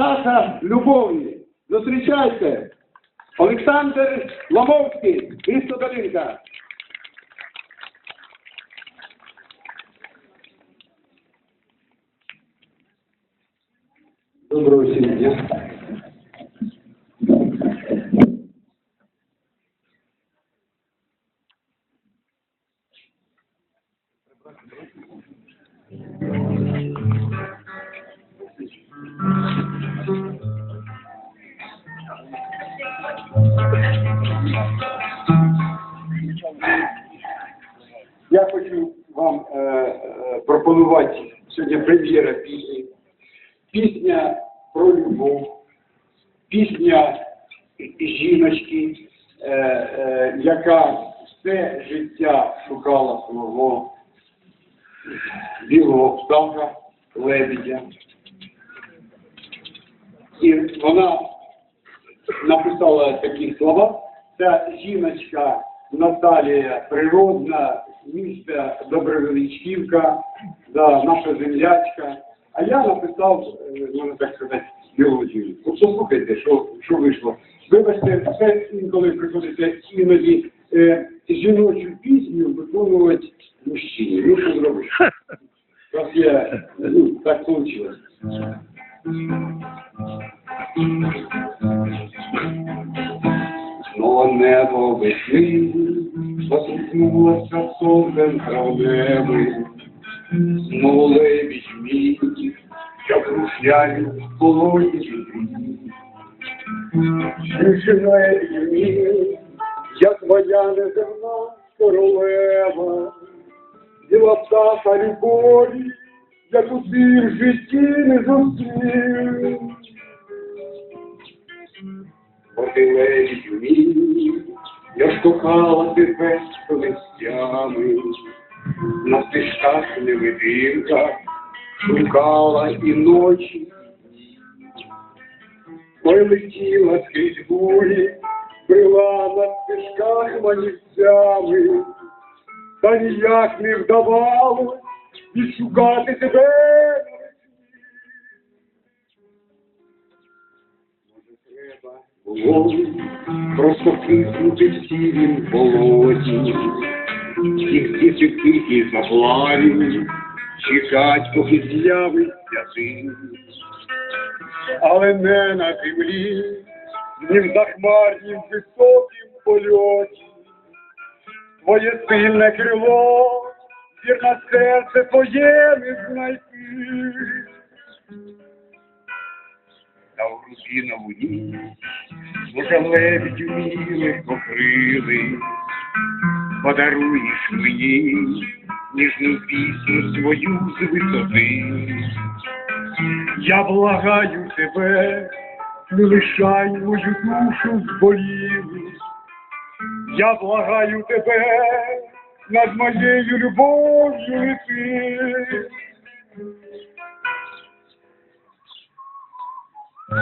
птаха любові. Зустрічайте! Олександр Ломовський, місто Долинка. Доброго всім дня. Я хочу вам е, е, пропонувати сьогодні прем'єра пісні. Пісня про любов, пісня жіночки, е, е, яка все життя шукала свого білого птаха, лебедя. І вона написала такі слова. Ця жіночка Наталія природна, міста Добровеличківка, да, наша землячка. А я написав, е, можна так сказати, мелодію. От послухайте, що, що вийшло. Вибачте, це інколи приходиться іноді е, жіночу пісню виконувати мужчині. Ну що зробиш? Раз я, ну, так вийшло. Небо весни посміхнулося сонцем травневим, лебідь мій, як рушляють вітрі. Жінчина мій, як моя неземна королева, Діла птаха любові, як у твій житті не зустрів. Мотилеві мій, я ж кохала тебе колестями, на стежках невидимка, шукала і ночі. Ой, летіла скрізь бурі, брела на стежках манівцями, та ніяк не вдавалось відшукати тебе Треба було просто киснути в сірім болоті, всіх дітей і заплавів, чекать, поки з'явиться син. Але не на землі, ні в захмарнім високім польоті. Твоє сильне крило, вірне серце твоє не знайти. Та в груді на луні, може лебідь вміли покрили, подаруєш мені ніжну пісню свою з висоти. Я благаю тебе, не лишай мою душу з болів. Я благаю тебе, над моєю любов'ю лети. Я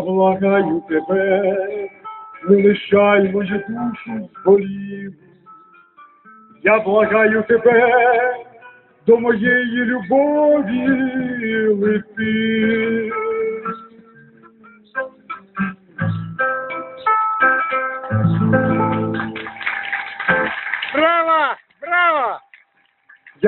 благаю тебе, не лишай мою душу з болів. Я благаю тебе, до моєї любові лети.